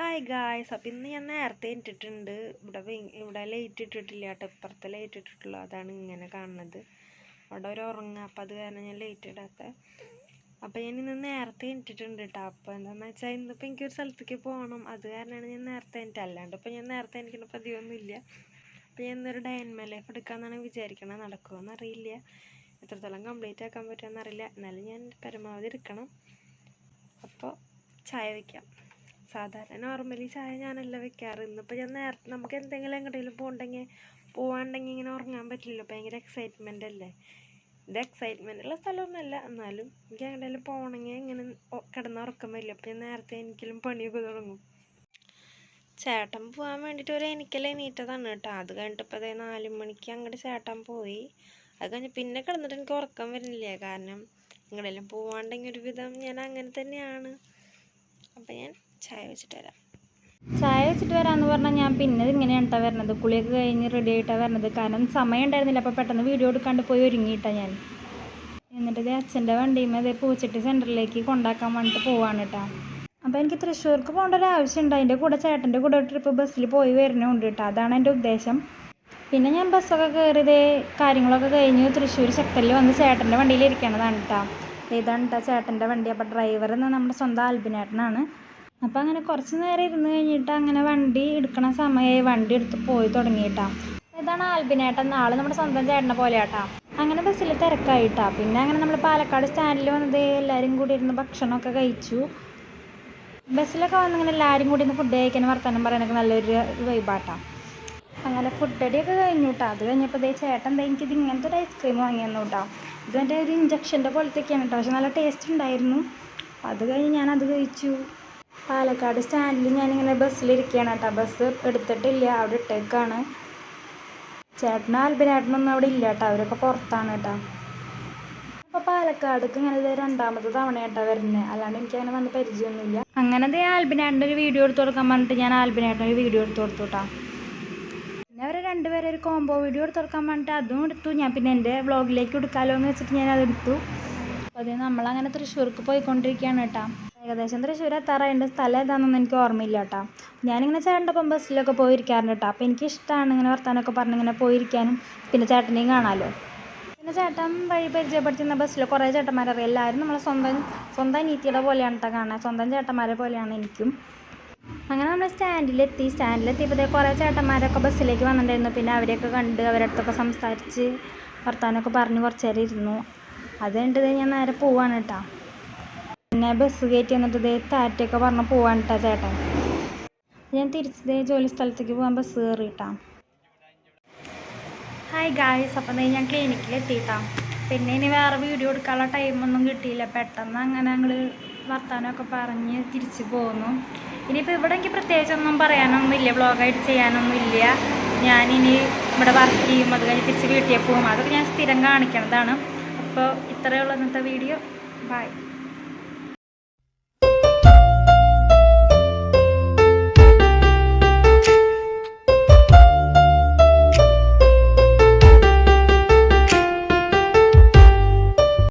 Hi guys അപ്പം ഇന്ന് ഞാൻ നേരത്തെ ഇട്ടിട്ടുണ്ട്. ഇവിടെ ഇവിടെ ലൈറ്റ് ഇട്ടിട്ടില്ല കേട്ടോ. ഇപ്പുറത്തെ ലൈറ്റ് ഇട്ടിട്ടുള്ളൂ. അതാണ് ഇങ്ങനെ കാണുന്നത്. അവിടെ ഒരു ഉറങ്ങുക അപ്പം അത് കാരണം ഞാൻ ലൈറ്റ് ഇടാത്ത. അപ്പം ഞാൻ ഇന്ന് നേരത്തെ ഇട്ടിട്ടുണ്ട് കേട്ടോ അപ്പം എന്താണെന്ന് വെച്ചാൽ ഇന്നിപ്പോൾ എനിക്കൊരു സ്ഥലത്തേക്ക് പോകണം അത് കാരണമാണ് ഞാൻ നേരത്തെ എനിക്ക് അല്ലാണ്ട് ഇപ്പം ഞാൻ നേരത്തെ എനിക്കിന് പതിവൊന്നുമില്ല. അപ്പം ഞാൻ ഇന്നൊരു ഡയൻമ ലൈഫ് എടുക്കാമെന്നാണ് വിചാരിക്കണത്. നടക്കുമോ അറിയില്ല. എത്രത്തോളം കംപ്ലീറ്റ് ആക്കാൻ പറ്റുമെന്ന് അറിയില്ല. എന്നാലും ഞാൻ പരമാവധി എടുക്കണം. അപ്പോൾ ചായ വയ്ക്കാം സാധാരണ നോർമലി ചായ ഞാനല്ല വെക്കാറ്. ഇന്നിപ്പോൾ ഞാൻ നേരത്തെ നമുക്ക് എന്തെങ്കിലും എങ്ങോട്ടെങ്കിലും പോകണ്ടെങ്കിൽ പോകാണ്ടെങ്കിൽ ഇങ്ങനെ ഉറങ്ങാൻ പറ്റില്ലല്ലോ. ഭയങ്കര എക്സൈറ്റ്മെന്റ് അല്ലേ? ഇത് എക്സൈറ്റ്മെന്റ് ഉള്ള സ്ഥലമൊന്നുമല്ല. എന്നാലും എനിക്ക് എങ്ങോട്ടെങ്കിലും പോകണമെങ്കിൽ ഇങ്ങനെ ഒ- കിടന്ന് ഉറക്കം വരില്ല. അപ്പോൾ ഞാൻ നേരത്തെ എനിക്കെങ്കിലും പണിയൊക്കെ തുടങ്ങും. ചേട്ടൻ പോകാൻ വേണ്ടിയിട്ട് ഒരു എനിക്കെല്ലാം എണീറ്റതാണ് കേട്ടോ. അത് കഴിഞ്ഞിട്ട് ഇപ്പോൾ അതേ നാല് മണിക്ക് അങ്ങോട്ട് ചേട്ടൻ പോയി. അത് കഴിഞ്ഞ് പിന്നെ കിടന്നിട്ട് എനിക്ക് ഉറക്കം വരുന്നില്ല. കാരണം എങ്ങോട്ടെങ്കിലും പോവാണ്ടെങ്കിൽ ഒരുവിധം ഞാൻ അങ്ങനെ തന്നെയാണ്. അപ്പം ഞാൻ ചായ വെച്ചിട്ട് വരാം. ചായ വെച്ചിട്ട് വരാമെന്ന് പറഞ്ഞാൽ ഞാൻ പിന്നെ ഇങ്ങനെയാണ് കേട്ടോ വരണത്. കുളിയൊക്കെ കഴിഞ്ഞ് റെഡി ആയിട്ടാണ് വരണത്. കാരണം സമയം ഉണ്ടായിരുന്നില്ല. അപ്പോൾ പെട്ടെന്ന് വീഡിയോ എടുക്കാണ്ട് പോയി ഒരുങ്ങിയിട്ടാണ് ഞാൻ. എന്നിട്ട് ഇത് അച്ഛന്റെ വണ്ടിയും അതേ പൂച്ചട്ടി സെന്ററിലേക്ക് കൊണ്ടാക്കാൻ വേണ്ടിയിട്ട് പോവാണ് കേട്ടോ അപ്പോൾ എനിക്ക് തൃശ്ശൂർക്ക് പോകേണ്ട ഒരു ആവശ്യമുണ്ട്. അതിന്റെ കൂടെ ചേട്ടന്റെ കൂടെ ട്രിപ്പ് ബസ്സിൽ പോയി വരുന്നുണ്ട് കേട്ടോ അതാണ് എന്റെ ഉദ്ദേശം. പിന്നെ ഞാൻ ബസ്സൊക്കെ കയറിയത് കാര്യങ്ങളൊക്കെ കഴിഞ്ഞ് തൃശ്ശൂർ ശക്തലിൽ വന്ന് ചേട്ടന്റെ വണ്ടിയിൽ ഇരിക്കണതാണ് കേട്ടോ ഇതാണ് കേട്ടോ ചേട്ടന്റെ വണ്ടി? അപ്പോൾ ഡ്രൈവർ എന്ന് നമ്മുടെ സ്വന്തം ആൽബിനേട്ടനാണ്. അപ്പോൾ അങ്ങനെ കുറച്ച് നേരം ഇരുന്ന് കഴിഞ്ഞിട്ട് അങ്ങനെ വണ്ടി എടുക്കണ സമയമായി വണ്ടി എടുത്ത് പോയി തുടങ്ങിയിട്ടാ. ഇതാണ് ആൽബിനേട്ടൻ ആൾ നമ്മുടെ സ്വന്തം ചേട്ടനെ പോലെയാട്ടാ. അങ്ങനെ ബസ്സിൽ തിരക്കായിട്ടാ. പിന്നെ അങ്ങനെ നമ്മൾ പാലക്കാട് സ്റ്റാൻഡിൽ വന്നത് എല്ലാവരും കൂടി ഇരുന്ന് ഭക്ഷണമൊക്കെ കഴിച്ചു. ബസ്സിലൊക്കെ വന്നിങ്ങനെ എല്ലാവരും കൂടി ഇന്ന് ഫുഡ് കഴിക്കാൻ വർത്തമാനം പറയാനൊക്കെ നല്ലൊരു വൈബാട്ടാ അങ്ങനെ ഫുഡ് അടിയൊക്കെ കഴിഞ്ഞു കേട്ടോ അത് കഴിഞ്ഞപ്പോൾ ദേ ചേട്ടൻ ദേ എനിക്കിത് ഇങ്ങനത്തെ ഒരു ഐസ്ക്രീം വാങ്ങി തന്നു കേട്ടോ ഇത് എന്റെ ഒരു ഇഞ്ചക്ഷന്റെ പോലത്തെയൊക്കെയാണ് കേട്ടോ പക്ഷെ നല്ല ടേസ്റ്റ് ഉണ്ടായിരുന്നു. അത് കഴിഞ്ഞ് ഞാനത് കഴിച്ചു. പാലക്കാട് സ്റ്റാൻഡിൽ ഞാനിങ്ങനെ ബസ്സിലിരിക്കുകയാണ് കേട്ടോ. ബസ് എടുത്തിട്ടില്ല അവിടെ ഇട്ടേക്കാണ്. ചേട്ടനും ആൽബിനേട്ടനൊന്നും അവിടെ ഇല്ല കേട്ടോ അവരൊക്കെ പുറത്താണ് കേട്ടോ. അപ്പോൾ പാലക്കാടേക്ക് ഇങ്ങനെ ഇത് രണ്ടാമത്തെ തവണയായിട്ടാണ് വരുന്നത് അല്ലാണ്ട് എനിക്ക് അങ്ങനെ വന്ന് പരിചയമൊന്നുമില്ല. അങ്ങനെ ദേ ആൽബിനേട്ടന്റെ ഒരു വീഡിയോ എടുത്ത് കൊടുക്കാൻ പറഞ്ഞിട്ട് ഞാൻ ആൽബിനേട്ടൻ ഒരു വീഡിയോ എടുത്ത് കൊടുത്തു കേട്ടോ. പിന്നെ അവർ രണ്ടുപേരെ ഒരു കോംബോ വീഡിയോ എടുത്ത് കൊടുക്കാൻ പറഞ്ഞിട്ട് അതും എടുത്തു. ഞാൻ പിന്നെ എന്റെ വ്ളോഗിലേക്ക് എടുക്കാമല്ലോ എന്ന് വെച്ചിട്ട് ഞാൻ അത് എടുത്തു. അപ്പോൾ അത് നമ്മളങ്ങനെ തൃശ്ശൂർക്ക് പോയിക്കൊണ്ടിരിക്കുകയാണ് കേട്ടോ. ഏകദേശം. തൃശ്ശൂർ എത്താറായിട്ട് സ്ഥലം ഏതാണെന്നൊന്നും എനിക്ക് ഓർമ്മയില്ല കേട്ടോ. ഞാനിങ്ങനെ ചേട്ടന്റെ ഒപ്പം ബസ്സിലൊക്കെ പോയിരിക്കാറുണ്ട് കേട്ടോ. അപ്പോൾ എനിക്കിഷ്ടമാണ് ഇങ്ങനെ വർത്താനമൊക്കെ പറഞ്ഞ് ഇങ്ങനെ പോയിരിക്കാനും. പിന്നെ ചേട്ടനെയും കാണാമല്ലോ പിന്നെ ചേട്ടൻ വഴി പരിചയപ്പെടുത്തുന്ന ബസ്സിൽ കുറേ ചേട്ടന്മാരറിയാം. എല്ലാവരും നമ്മളെ സ്വന്തം സ്വന്തം അനീത്തിയുടെ പോലെയാണ് കേട്ടോ കാണാൻ സ്വന്തം ചേട്ടന്മാരെ പോലെയാണ് എനിക്കും. അങ്ങനെ നമ്മൾ സ്റ്റാൻഡിലെത്തി. സ്റ്റാൻഡിലെത്തിയപ്പോഴത്തേ കുറേ ചേട്ടന്മാരൊക്കെ ബസ്സിലേക്ക് വന്നിട്ടുണ്ടായിരുന്നു. പിന്നെ അവരെയൊക്കെ കണ്ട് അവരുടെ അടുത്തൊക്കെ സംസാരിച്ച് വർത്താനമൊക്കെ പറഞ്ഞ് കുറച്ച് നേരം ഇരുന്നു. അത് ഞാൻ നേരെ പോവാണ് കേട്ടോ. പിന്നെ ബസ് കയറ്റി വന്നിട്ട് ഇതേ താറ്റൊക്കെ പറഞ്ഞ് പോവാൻ കേട്ടോ ചേട്ടൻ ഞാൻ തിരിച്ചത് ജോലി സ്ഥലത്തേക്ക് പോകാൻ ബസ് കയറി കേട്ടോ ഹായ് ഗായ്സ് അപ്പം ഞാൻ ക്ലിനിക്കിൽ എത്തിയിട്ടാ. പിന്നെ ഇനി വേറെ വീഡിയോ എടുക്കാനുള്ള ടൈമൊന്നും കിട്ടിയില്ല. പെട്ടെന്ന് അങ്ങനെ ഞങ്ങൾ വർത്താനമൊക്കെ പറഞ്ഞ് തിരിച്ച് പോന്നു. ഇനിയിപ്പോൾ ഇവിടെ എനിക്ക് പ്രത്യേകിച്ചൊന്നും പറയാനൊന്നും ഇല്ല. വ്ളോഗായിട്ട് ചെയ്യാനൊന്നും ഇല്ല. ഞാനിനി ഇവിടെ വർക്ക് ചെയ്യും. അത് കഴിഞ്ഞ് തിരിച്ച് വീട്ടിൽ പോകും അതൊക്കെ ഞാൻ സ്ഥിരം കാണിക്കണതാണ്. അപ്പോൾ ഇത്രയേ ഉള്ളൂ ഇന്നത്തെ വീഡിയോ ബൈ